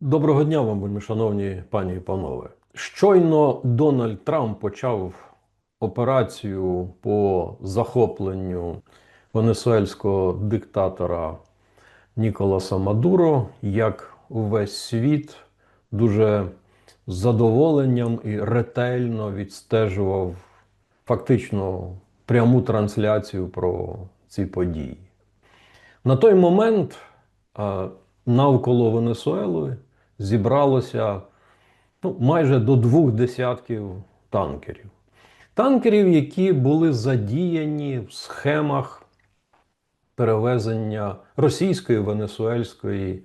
Доброго дня вам, вельми шановні пані і панове. Щойно Дональд Трамп почав операцію по захопленню венесуельського диктатора Ніколаса Мадуро, як увесь світ дуже з задоволенням і ретельно відстежував фактично пряму трансляцію про ці події. На той момент навколо Венесуели зібралося ну, майже до двох десятків танкерів. Танкерів, які були задіяні в схемах перевезення російської венесуельської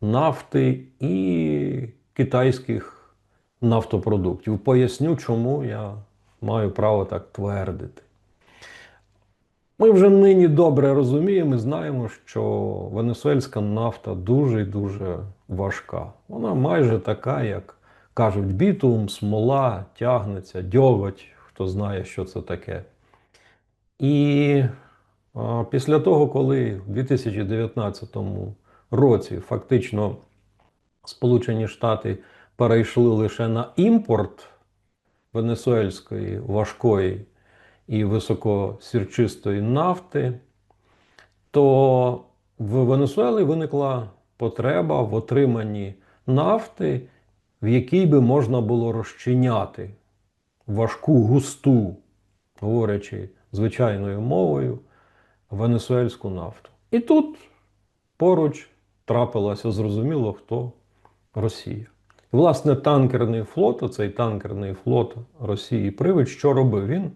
нафти і китайських нафтопродуктів. Поясню, чому я маю право так твердити. Ми вже нині добре розуміємо і знаємо, що венесуельська нафта дуже і дуже важка. Вона майже така, як кажуть, бітум, смола, тягнеться, дьоготь, хто знає, що це таке. І а, після того, коли в 2019 році фактично Сполучені Штати перейшли лише на імпорт венесуельської важкої і високосірчистої нафти, то в Венесуелі виникла потреба в отриманні нафти, в якій би можна було розчиняти важку густу, говорячи звичайною мовою, венесуельську нафту. І тут поруч трапилося зрозуміло, хто Росія. Власне, танкерний флот, оцей танкерний флот Росії Привид, що робив? Він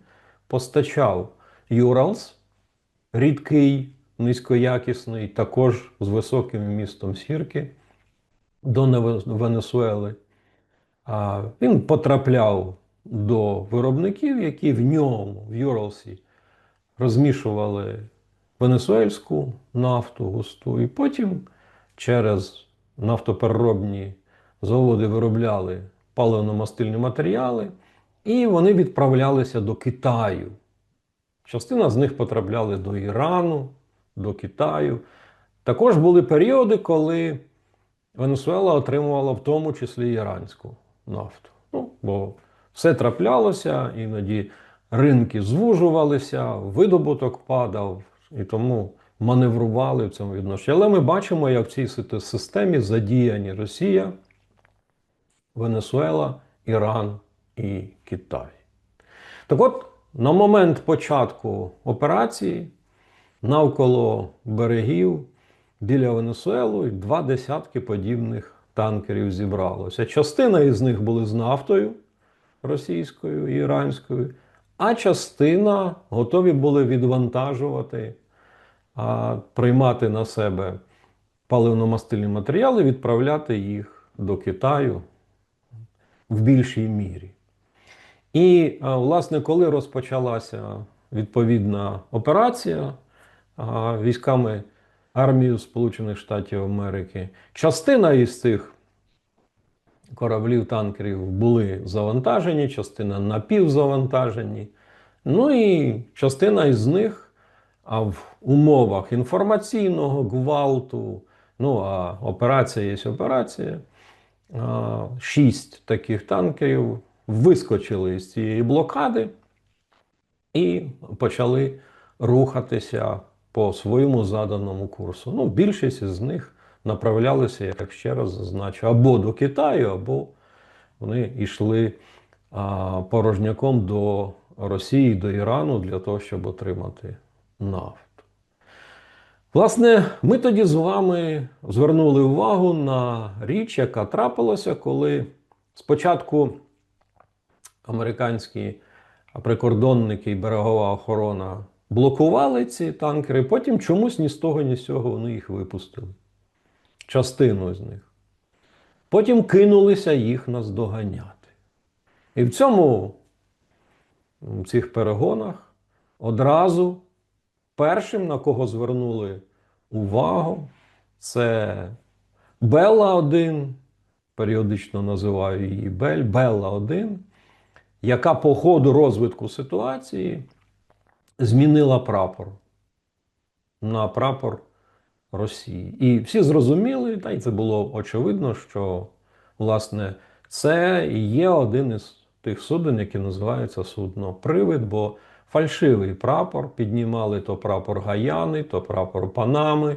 постачав Юралс, рідкий, низькоякісний, також з високим вмістом сірки до Венесуели. А Він потрапляв до виробників, які в ньому, в Юралсі, розмішували венесуельську нафту густу, і потім через нафтопереробні заводи виробляли паливно-мастильні матеріали, і вони відправлялися до Китаю. Частина з них потрапляли до Ірану, до Китаю. Також були періоди, коли Венесуела отримувала в тому числі іранську нафту. Ну, бо все траплялося, іноді ринки звужувалися, видобуток падав, і тому маневрували в цьому відношенні. Але ми бачимо, як в цій системі задіяні Росія, Венесуела, Іран і Китай. Так от, на момент початку операції навколо берегів біля Венесуели два десятки подібних танкерів зібралося. Частина із них були з нафтою російською і іранською, а частина готові були відвантажувати, а, приймати на себе паливно-мастильні матеріали, відправляти їх до Китаю в більшій мірі. І, власне, коли розпочалася відповідна операція військами армії Сполучених Штатів Америки, частина із цих кораблів танкерів були завантажені, частина напівзавантажені. Ну і частина із них а в умовах інформаційного гвалту, ну а операція є операція. Шість таких танкерів вискочили з цієї блокади і почали рухатися по своєму заданому курсу. Ну, більшість з них направлялися, як ще раз зазначу, або до Китаю, або вони йшли а, порожняком до Росії, до Ірану для того, щоб отримати нафту. Власне, ми тоді з вами звернули увагу на річ, яка трапилася, коли спочатку американські прикордонники і берегова охорона блокували ці танкери, потім чомусь ні з того, ні з цього вони їх випустили. Частину з них. Потім кинулися їх наздоганяти. І в цьому в цих перегонах одразу першим, на кого звернули увагу, це Белла 1, періодично називаю її Бель, Белла 1, яка по ходу розвитку ситуації змінила прапор на прапор Росії. І всі зрозуміли, та й це було очевидно, що власне це і є один із тих суден, які називаються судно Привид, бо фальшивий прапор піднімали то прапор Гаяни, то прапор Панами.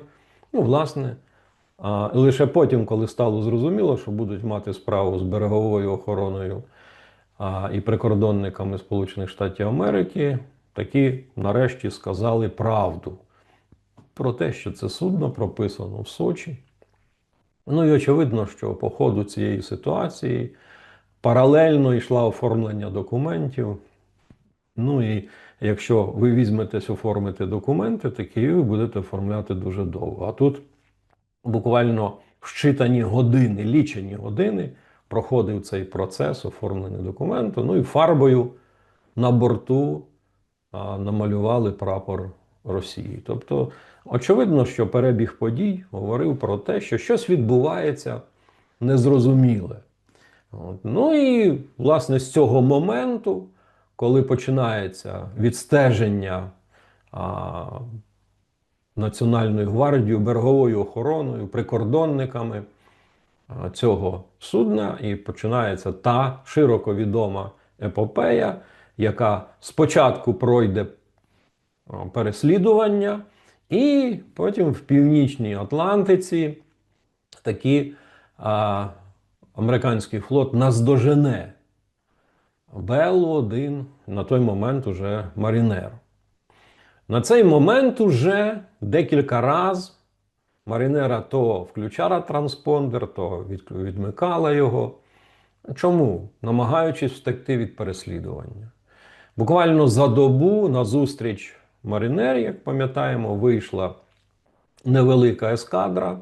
Ну, власне, і лише потім, коли стало зрозуміло, що будуть мати справу з береговою охороною і прикордонниками Сполучених Штатів Америки, такі нарешті сказали правду про те, що це судно прописано в Сочі. Ну і очевидно, що по ходу цієї ситуації паралельно йшла оформлення документів. Ну і якщо ви візьметесь оформити документи, такі ви будете оформляти дуже довго. А тут буквально в щитані години, лічені години проходив цей процес оформлення документу. Ну і фарбою на борту а, намалювали прапор Росії. Тобто, очевидно, що перебіг подій говорив про те, що щось відбувається незрозуміле. От. Ну і власне з цього моменту, коли починається відстеження а, Національною гвардією, береговою охороною, прикордонниками цього судна, і починається та широко відома епопея, яка спочатку пройде переслідування, і потім в Північній Атлантиці такі. А, американський флот наздожене Беллу один на той момент уже Марінер. На цей момент уже декілька раз Марінера то включала транспондер, то відмикала його. Чому? Намагаючись втекти від переслідування. Буквально за добу на зустріч Марінер, як пам'ятаємо, вийшла невелика ескадра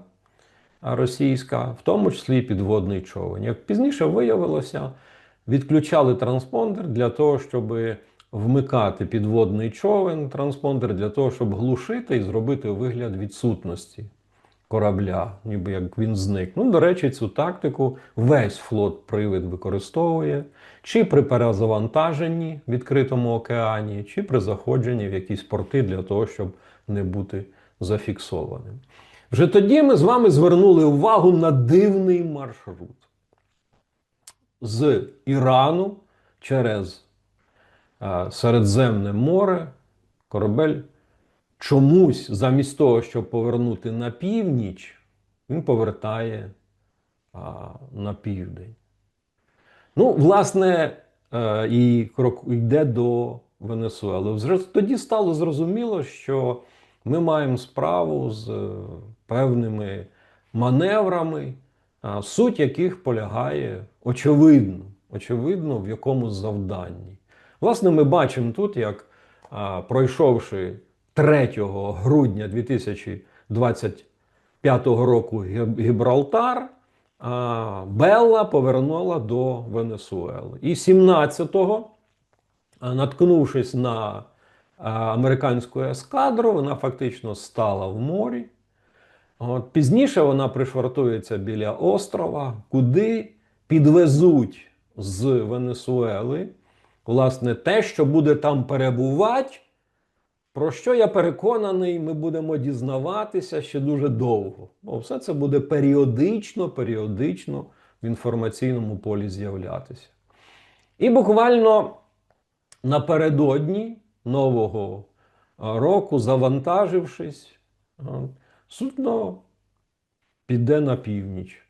російська, в тому числі підводний човен. Як пізніше виявилося, відключали транспондер для того, щоб вмикати підводний човен, транспондер для того, щоб глушити і зробити вигляд відсутності корабля, ніби як він зник. Ну, до речі, цю тактику весь флот привид використовує чи при перезавантаженні в відкритому океані, чи при заходженні в якісь порти для того, щоб не бути зафіксованим. Вже тоді ми з вами звернули увагу на дивний маршрут з Ірану через Середземне море корабель чомусь, замість того, щоб повернути на північ, він повертає а, на південь. Ну, власне, а, і крок йде до Венесуели. Вже тоді стало зрозуміло, що ми маємо справу з е, певними маневрами, суть яких полягає очевидно, очевидно, в якомусь завданні. Власне, ми бачимо тут, як пройшовши 3 грудня 2025 року Гібралтар, Белла повернула до Венесуели. І 17-го, наткнувшись на американську ескадру, вона фактично стала в морі. От, Пізніше вона пришвартується біля острова, куди підвезуть з Венесуели власне, те, що буде там перебувати, про що я переконаний, ми будемо дізнаватися ще дуже довго. Бо все це буде періодично, періодично в інформаційному полі з'являтися. І буквально напередодні нового року, завантажившись, судно піде на північ.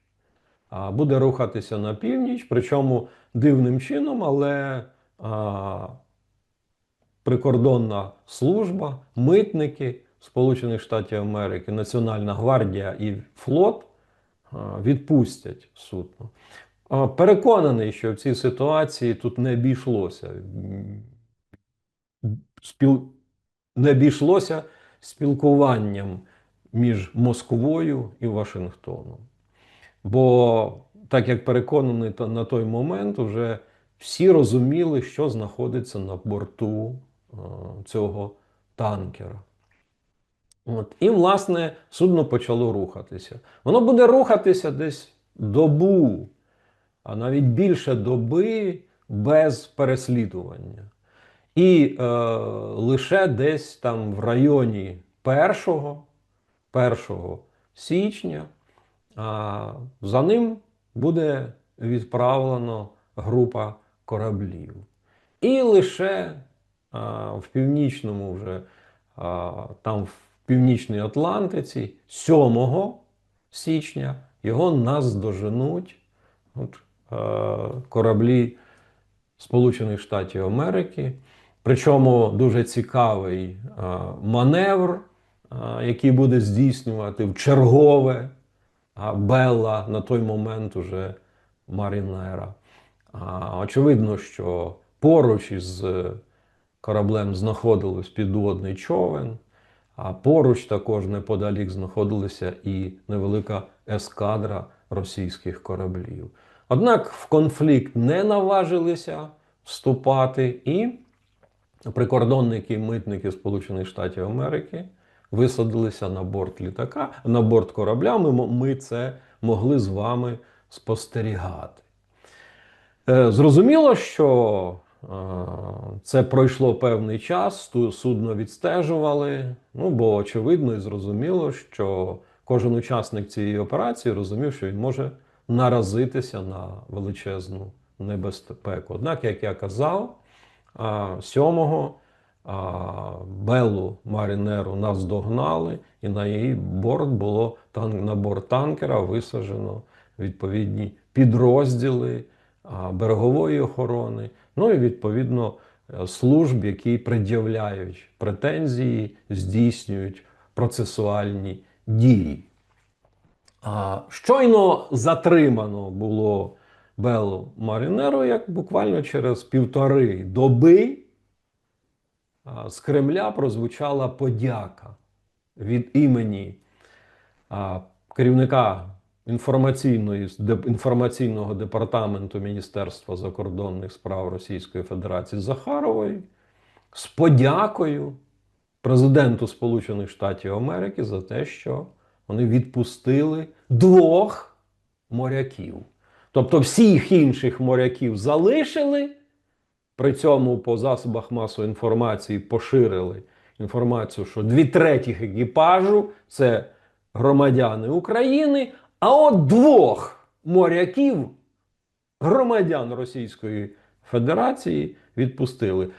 Буде рухатися на північ, причому дивним чином, але прикордонна служба, митники Сполучених Штатів Америки, Національна гвардія і флот відпустять судно. Переконаний, що в цій ситуації тут не обійшлося спіл... не обійшлося спілкуванням між Москвою і Вашингтоном. Бо, так як переконаний на той момент, вже всі розуміли, що знаходиться на борту е, цього танкера. От. І, власне, судно почало рухатися. Воно буде рухатися десь добу, а навіть більше доби без переслідування. І е, лише десь там в районі першого 1 січня. А за ним буде відправлено група кораблів. І лише в північному вже там в північній Атлантиці 7 січня його наздоженуть от, кораблі Сполучених Штатів Америки. Причому дуже цікавий маневр, який буде здійснювати в чергове Белла на той момент уже Марінера. Очевидно, що поруч із кораблем знаходилось підводний човен, а поруч також неподалік знаходилася і невелика ескадра російських кораблів. Однак в конфлікт не наважилися вступати, і прикордонники і митники Сполучених Штатів Америки висадилися на борт літака, на борт корабля. Ми, ми це могли з вами спостерігати. Е, Зрозуміло, що це пройшло певний час, судно відстежували. Ну, бо очевидно і зрозуміло, що кожен учасник цієї операції розумів, що він може наразитися на величезну небезпеку. Однак, як я казав, а, 7-го а, Беллу Марінеру наздогнали, і на її борт було на борт танкера висаджено відповідні підрозділи берегової охорони, ну і відповідно служб, які пред'являють претензії, здійснюють процесуальні дії. Щойно затримано було Беллу Марінеру, як буквально через півтори доби з Кремля прозвучала подяка від імені керівника інформаційної, інформаційного департаменту Міністерства закордонних справ Російської Федерації Захарової з подякою президенту Сполучених Штатів Америки за те, що вони відпустили двох моряків. Тобто всіх інших моряків залишили, при цьому по засобах масової інформації поширили інформацію, що дві третіх екіпажу це громадяни України, а от двох моряків громадян Російської Федерації відпустили.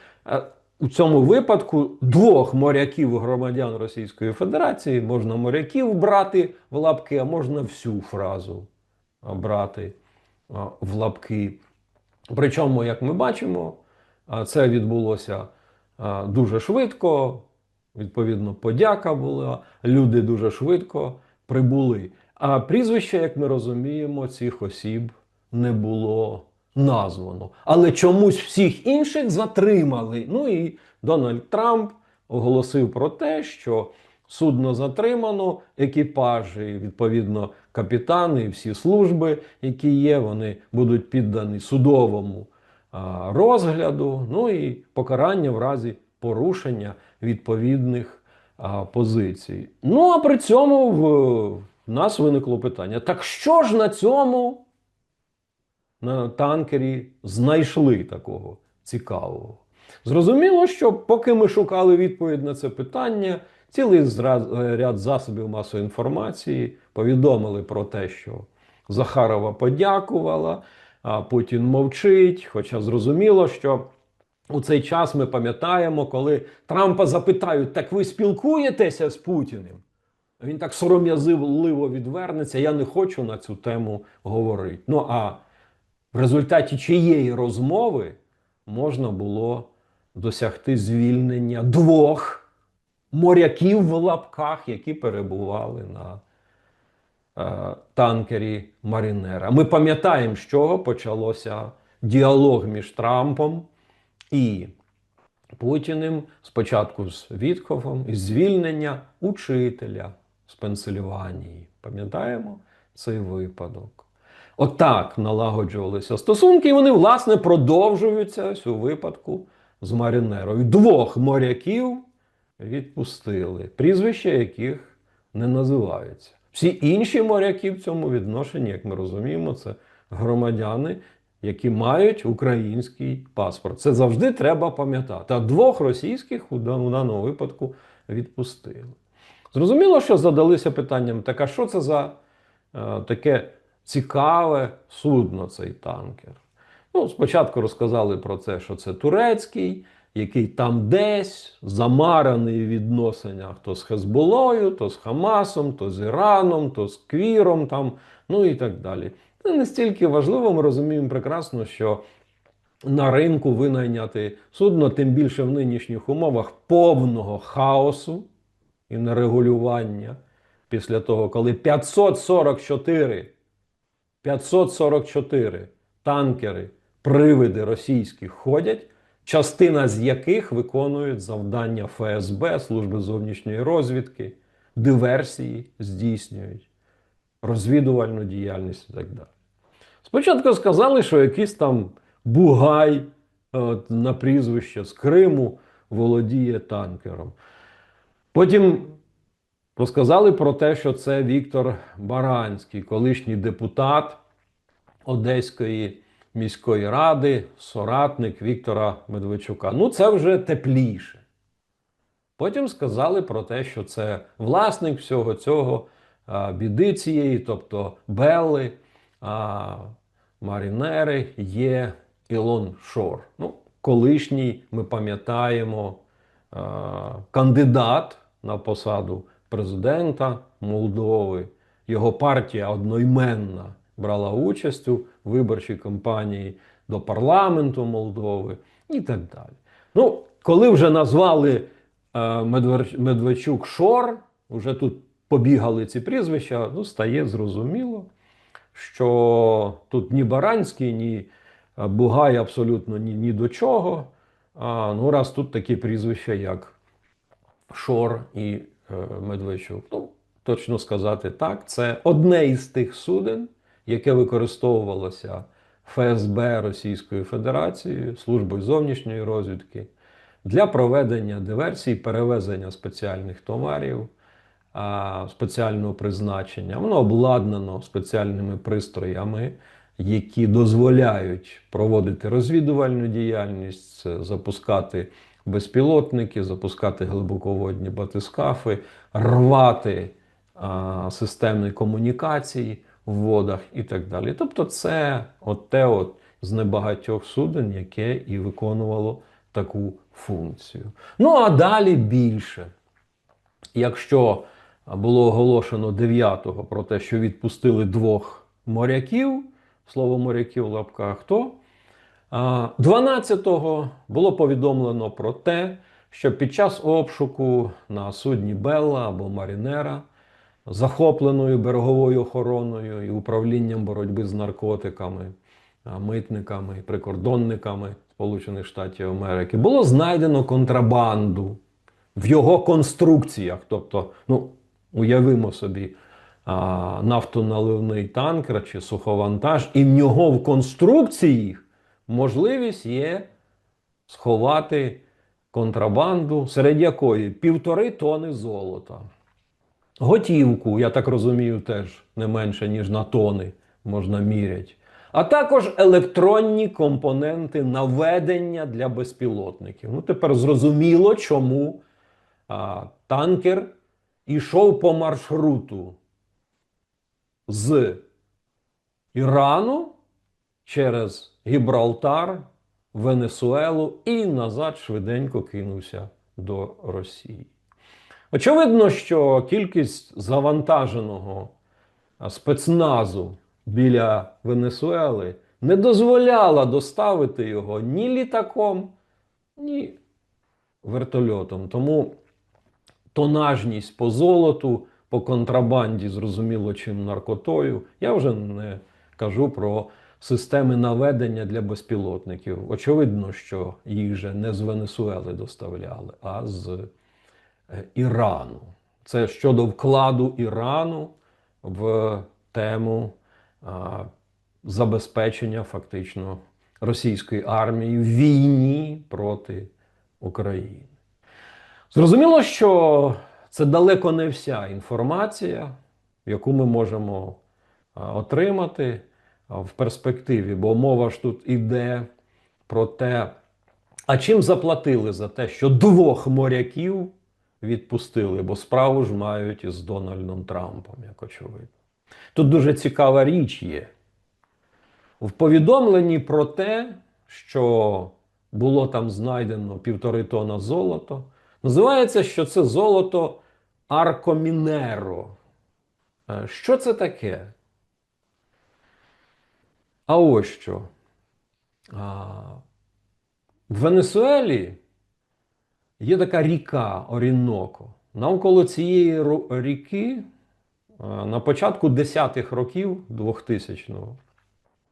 У цьому випадку двох моряків громадян Російської Федерації можна моряків брати в лапки, а можна всю фразу брати в лапки. Причому, як ми бачимо, це відбулося дуже швидко. Відповідно, подяка була, люди дуже швидко прибули. А прізвища, як ми розуміємо, цих осіб не було названо. Але чомусь всіх інших затримали. Ну і Дональд Трамп оголосив про те, що судно затримано, екіпажі, відповідно, капітани і всі служби, які є, вони будуть піддані судовому розгляду, ну і покарання в разі порушення відповідних позицій. Ну а при цьому в, в нас виникло питання: так що ж на цьому на танкері знайшли такого цікавого? Зрозуміло, що поки ми шукали відповідь на це питання, цілий ряд засобів масової інформації повідомили про те, що Захарова подякувала, а Путін мовчить. Хоча зрозуміло, що у цей час ми пам'ятаємо, коли Трампа запитають: так ви спілкуєтеся з Путіним? Він так сором'язливо відвернеться. Я не хочу на цю тему говорити. Ну а в результаті чиєї розмови можна було досягти звільнення двох моряків в лапках, які перебували на е, танкері Марінера. Ми пам'ятаємо, з чого почалося діалог між Трампом і Путіним, спочатку з Вітхофом, і звільнення учителя з Пенсильванії. Пам'ятаємо цей випадок? Отак налагоджувалися стосунки, і вони, власне, продовжуються ось у випадку з Марінерою. Двох моряків відпустили, прізвища яких не називаються. Всі інші моряки в цьому відношенні, як ми розуміємо, це громадяни, які мають український паспорт. Це завжди треба пам'ятати. А двох російських у даному випадку відпустили. Зрозуміло, що задалися питанням: так а що це за е, таке цікаве судно, цей танкер? Ну, спочатку розказали про те, що це турецький, який там десь замараний в відносинах то з Хезболою, то з Хамасом, то з Іраном, то з Квіром, там, ну і так далі. Це не стільки важливо, ми розуміємо прекрасно, що на ринку винайняти судно, тим більше в нинішніх умовах повного хаосу і нерегулювання після того, коли 544, 544 танкери, привиди російські ходять, частина з яких виконують завдання ФСБ, Служби зовнішньої розвідки, диверсії здійснюють, розвідувальну діяльність і так далі. Спочатку сказали, що якийсь там Бугай от, на прізвище з Криму володіє танкером. Потім розказали про те, що це Віктор Баранський, колишній депутат Одеської міської ради, соратник Віктора Медведчука. Ну, це вже тепліше. Потім сказали про те, що це власник всього цього біди цієї, тобто Белли, Марінери є Ілон Шор. Ну, колишній, ми пам'ятаємо, кандидат на посаду президента Молдови. Його партія одноіменна брала участь у виборчій кампанії до парламенту Молдови і так далі. Ну, коли вже назвали е, Медведчук Шор, вже тут побігали ці прізвища, ну, стає зрозуміло, що тут ні Баранський, ні е, Бугай абсолютно ні, ні до чого. А, ну, раз тут такі прізвища, як Шор і е, Медведчук. Ну, точно сказати так, це одне із тих суден, яке використовувалося ФСБ Російської Федерації, Службою зовнішньої розвідки для проведення диверсій, перевезення спеціальних товарів спеціального призначення. Воно обладнано спеціальними пристроями, які дозволяють проводити розвідувальну діяльність, запускати безпілотники, запускати глибоководні батискафи, рвати а, системи комунікації в водах і так далі. Тобто, це от те от з небагатьох суден, яке і виконувало таку функцію. Ну а далі більше. Якщо було оголошено 9-го про те, що відпустили двох моряків, слово моряків в лапках, то 12-го було повідомлено про те, що під час обшуку на судні Белла або Марінера, захопленою береговою охороною і управлінням боротьби з наркотиками, митниками, прикордонниками Сполучених Штатів Америки, було знайдено контрабанду в його конструкціях. Тобто, ну, уявимо собі, нафтоналивний танкер чи суховантаж, і в нього в конструкції можливість є сховати контрабанду, серед якої півтори тони золота. Готівку, я так розумію, теж не менше, ніж на тони можна міряти. А також електронні компоненти наведення для безпілотників. Ну, тепер зрозуміло, чому а, танкер ішов по маршруту з Ірану через Гібралтар, Венесуелу і назад швиденько кинувся до Росії. Очевидно, що кількість завантаженого спецназу біля Венесуели не дозволяла доставити його ні літаком, ні вертольотом. Тому тонажність по золоту, по контрабанді, зрозуміло, чим наркотою. Я вже не кажу про системи наведення для безпілотників. Очевидно, що їх же не з Венесуели доставляли, а з е, Ірану. Це щодо вкладу Ірану в тему а, забезпечення фактично російської армії в війні проти України. Зрозуміло, що це далеко не вся інформація, яку ми можемо отримати в перспективі, бо мова ж тут іде про те, а чим заплатили за те, що двох моряків відпустили, бо справу ж мають із Дональдом Трампом, як очевидно. Тут дуже цікава річ є. В повідомленні про те, що було там знайдено півтори тона золота, називається, що це золото Аркомінеро. Е, Що це таке? А ось що. А, в Венесуелі є така ріка Оріноко. Навколо цієї ріки на початку 10-х років 2000-го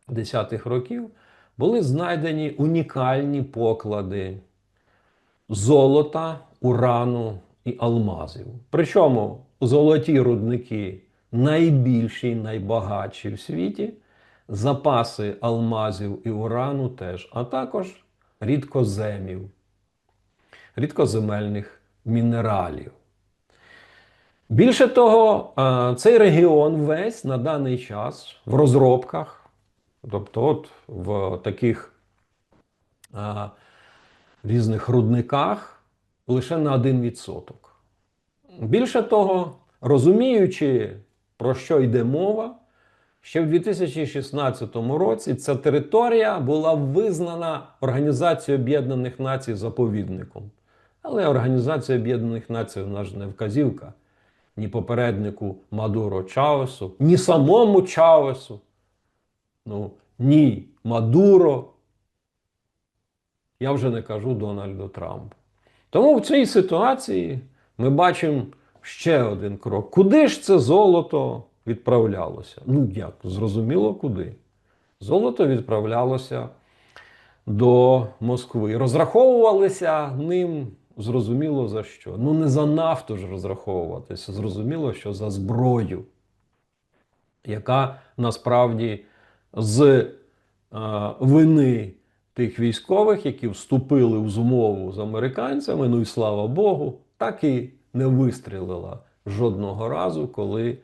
10-х років були знайдені унікальні поклади золота, урану і алмазів. Причому золоті рудники найбільші, найбагатші в світі, запаси алмазів і урану теж, а також рідкоземів, рідкоземельних мінералів. Більше того, цей регіон весь на даний час в розробках, тобто от в таких а, різних рудниках лише на 1%. Більше того, розуміючи, про що йде мова, ще в 2016 році ця територія була визнана Організацією Об'єднаних Націй заповідником. Але Організація Об'єднаних Націй вона ж не вказівка ні попереднику Мадуро Чаосу, ні самому Чаосу, ну, ні Мадуро. Я вже не кажу Дональду Трампу. Тому в цій ситуації ми бачимо ще один крок. Куди ж це золото відправлялося? Ну як? Зрозуміло, куди. Золото відправлялося до Москви. Розраховувалися ним зрозуміло за що. Ну не за нафту ж розраховуватися. Зрозуміло, що за зброю, яка насправді з е, вини тих військових, які вступили в змову з американцями, ну і слава Богу, так і не вистрілила жодного разу, коли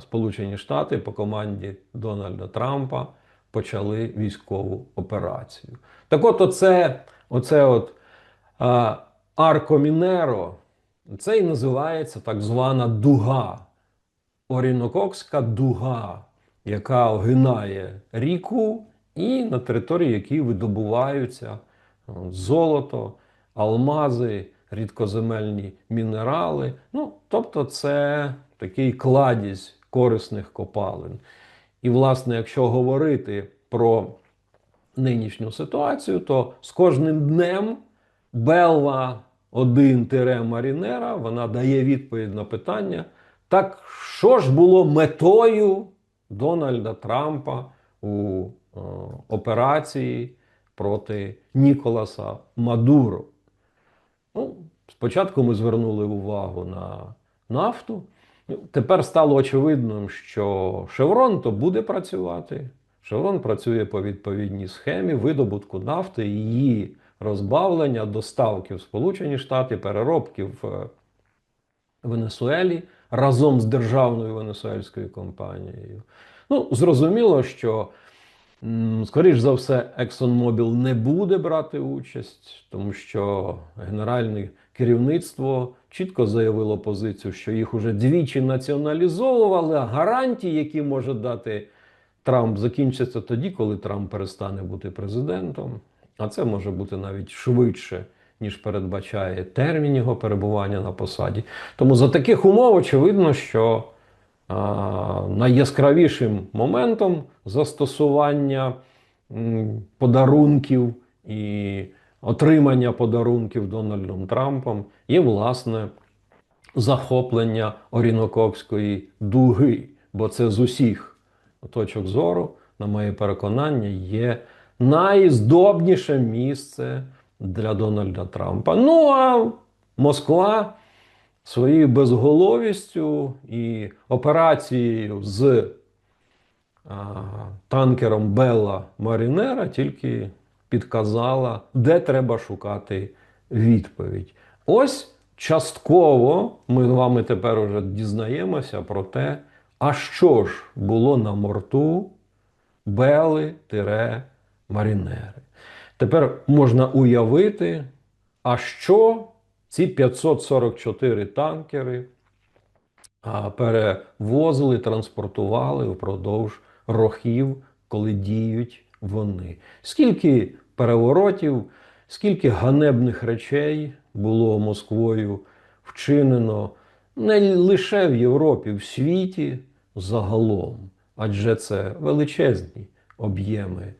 Сполучені Штати по команді Дональда Трампа почали військову операцію. Так от, оце, оце от е, Аркомінеро, це і називається так звана дуга. Орінококська дуга, яка огинає ріку, і на території якої видобуваються е, золото, алмази, рідкоземельні мінерали. Ну, тобто, це такий кладізь корисних копалин. І, власне, якщо говорити про нинішню ситуацію, то з кожним днем Белва 1 Марінера вона дає відповідь на питання. Так що ж було метою Дональда Трампа у е, операції проти Ніколаса Мадуро? Ну, спочатку ми звернули увагу на нафту. Тепер стало очевидним, що Шеврон то буде працювати. Шеврон працює по відповідній схемі видобутку нафти, її розбавлення, доставки в Сполучені Штати, переробки в е, Венесуелі разом з державною венесуельською компанією. Ну, зрозуміло, що, скоріш за все, ExxonMobil не буде брати участь, тому що генеральне керівництво чітко заявило позицію, що їх уже двічі націоналізовували, а гарантії, які може дати Трамп, закінчаться тоді, коли Трамп перестане бути президентом. А це може бути навіть швидше, ніж передбачає термін його перебування на посаді. Тому за таких умов очевидно, що а, найяскравішим моментом застосування м, подарунків і отримання подарунків Дональдом Трампом є власне захоплення Орінококської дуги, бо це з усіх точок зору, на моє переконання, є найздобніше місце для Дональда Трампа. Ну а Москва своєю безголовістю і операцією з танкером Белла Марінера тільки підказала, де треба шукати відповідь. Ось частково ми з вами тепер уже дізнаємося про те, а що ж було на морту Бели-Марінери. Тепер можна уявити, а що ці 544 танкери перевозили, транспортували впродовж років, коли діють вони. Скільки переворотів, скільки ганебних речей було Москвою вчинено не лише в Європі, в світі загалом, адже це величезні об'єми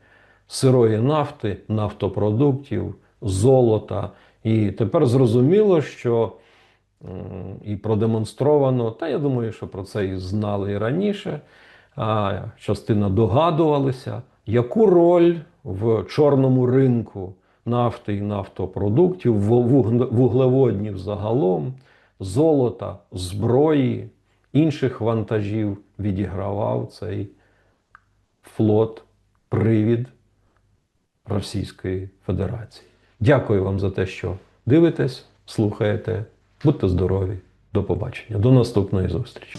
сирої нафти, нафтопродуктів, золота. І тепер зрозуміло, що і продемонстровано, та я думаю, що про це і знали і раніше. А частина догадувалися, яку роль в чорному ринку нафти і нафтопродуктів, вуглеводнів загалом, золота, зброї, інших вантажів відігравав цей флот, привід Російської Федерації. Дякую вам за те, що дивитесь, слухаєте. Будьте здорові. До побачення. До наступної зустрічі.